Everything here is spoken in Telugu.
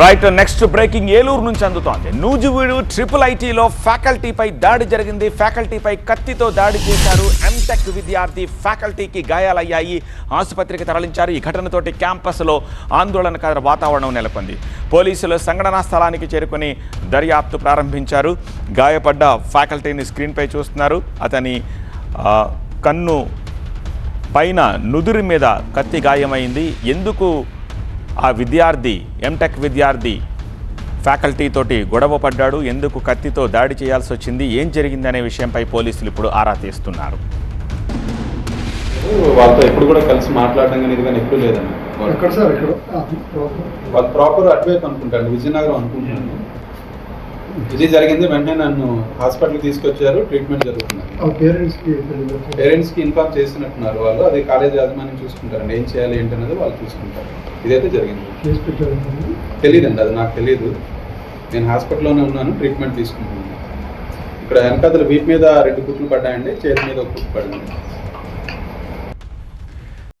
రైట్ నెక్స్ట్ బ్రేకింగ్ ఏలూరు నుంచి అందుతోంది. నూజివీడు ట్రిపుల్ ఐటీలో ఫ్యాకల్టీపై దాడి జరిగింది. ఫ్యాకల్టీపై కత్తితో దాడి చేశారు ఎంటెక్ విద్యార్థి. ఫ్యాకల్టీకి గాయాలయ్యాయి. ఆసుపత్రికి తరలించారు. ఈ ఘటనతోటి క్యాంపస్లో ఆందోళనకర వాతావరణం నెలకొంది. పోలీసులు సంఘటనా స్థలానికి చేరుకొని దర్యాప్తు ప్రారంభించారు. గాయపడ్డ ఫ్యాకల్టీని స్క్రీన్పై చూస్తున్నారు. అతని కన్ను పైన నుదురు మీద కత్తి గాయమైంది. ఎందుకు ఆ విద్యార్థి ఎంటెక్ విద్యార్థి ఫ్యాకల్టీ తోటి గొడవ పడ్డాడు ఎందుకు కత్తితో దాడి చేయాల్సి వచ్చింది ఏం జరిగిందనే విషయంపై పోలీసులు ఇప్పుడు ఆరా తీస్తున్నారు. వాళ్ళతో ఎప్పుడు కూడా కలిసి మాట్లాడడం కానీ ఇది కానీ ఎప్పుడు లేదండి వాళ్ళు- ఎక్కడ సార్? ఎక్కడ? ఆ, ప్రాపర్. వాళ్ళు ప్రాపర్ అటువైపు అనుకుంటాను విజయనగరం అనుకుంటున్నాను. ఇది జరిగింది వెంటనే నన్ను హాస్పిటల్కి తీసుకొచ్చారు. ట్రీట్మెంట్ జరుగుతుంది. పేరెంట్స్కి ఇన్ఫార్మ్ చేసినట్టున్నారు వాళ్ళు. అది కాలేజ్ యాజమాన్యం చూసుకుంటారండి. ఏం చేయాలి ఏంటనేది వాళ్ళు చూసుకుంటారు. ఇదైతే జరిగింది. తెలియదండి అది నాకు తెలియదు నేను హాస్పిటల్లోనే ఉన్నాను ట్రీట్మెంట్ తీసుకుంటున్నాను. ఇక్కడ వెనకాతల వీప్ మీద రెండు కుట్లు పడ్డాయండి చేతి మీద ఒక కుట్లు పడింది.